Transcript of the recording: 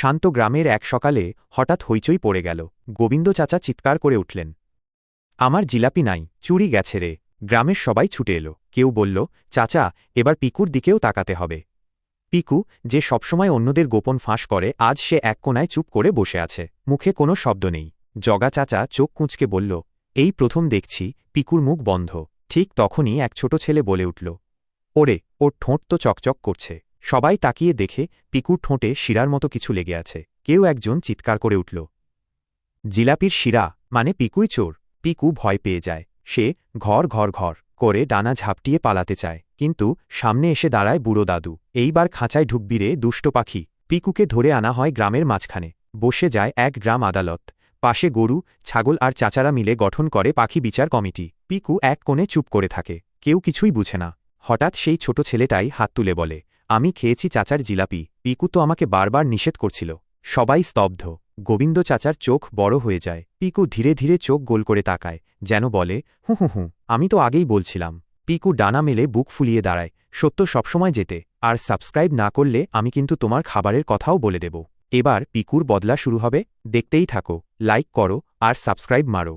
শান্ত গ্রামের এক সকালে হঠাৎ হইচই পড়ে গেল। গোবিন্দ চাচা চিৎকার করে উঠলেন, আমার জিলাপি নাই, চুরি গেছে রে। গ্রামের সবাই ছুটে এলো। কেউ বলল, চাচা, এবার পিকুর দিকেও তাকাতে হবে। পিকু, যে সবসময় অন্যদের গোপন ফাঁস করে, আজ সে এক কোনায় চুপ করে বসে আছে। মুখে কোনো শব্দ নেই। জগা চাচা চোখ কুঁচকে বলল, এই প্রথম দেখছি, পিকুর মুখ বন্ধ। ঠিক তখনই এক ছোট ছেলে বলে উঠল, ওরে, ওর ঠোঁট তো চকচক করছে। সবাই তাকিয়ে দেখে পিকুর ঠোঁটে শিরার মতো কিছু লেগে আছে। কেউ একজন চিৎকার করে উঠল, জিলাপির শিরা মানে পিকুই চোর। পিকু ভয় পেয়ে যায়। সে ঘর ঘর ঘর করে ডানা ঝাপটিয়ে পালাতে চায়, কিন্তু সামনে এসে দাঁড়ায় বুড়ো দাদু। এইবার খাঁচায় ঢুকবি রে, দুষ্ট পাখি। পিকুকে ধরে আনা হয় গ্রামের মাঝখানে। বসে যায় এক গ্রাম আদালত। পাশে গরু, ছাগল আর চাচারা মিলে গঠন করে পাখি বিচার কমিটি। পিকু এক কোণে চুপ করে থাকে। কেউ কিছুই বুঝে না। হঠাৎ সেই ছোট ছেলেটাই হাত তুলে বলে আমি খেয়েছি চাচার জিলাপি। পিকু তো আমাকে বারবার নিষেধ করছিল। সবাই স্তব্ধ। গোবিন্দ চাচার চোখ বড় হয়ে যায়। পিকু ধীরে ধীরে চোখ গোল করে তাকায়, যেন বলে, হু হু হু, আমি তো আগেই বলছিলাম। পিকু ডানা মেলে বুক ফুলিয়ে দাঁড়ায়, সত্য সবসময় যেতে, আর সাবস্ক্রাইব না করলে আমি কিন্তু তোমার খাবারের কথাও বলে দেব। এবার পিকুর বদলা শুরু হবে। দেখতেই থাকো, লাইক করো, আর সাবস্ক্রাইব মারো।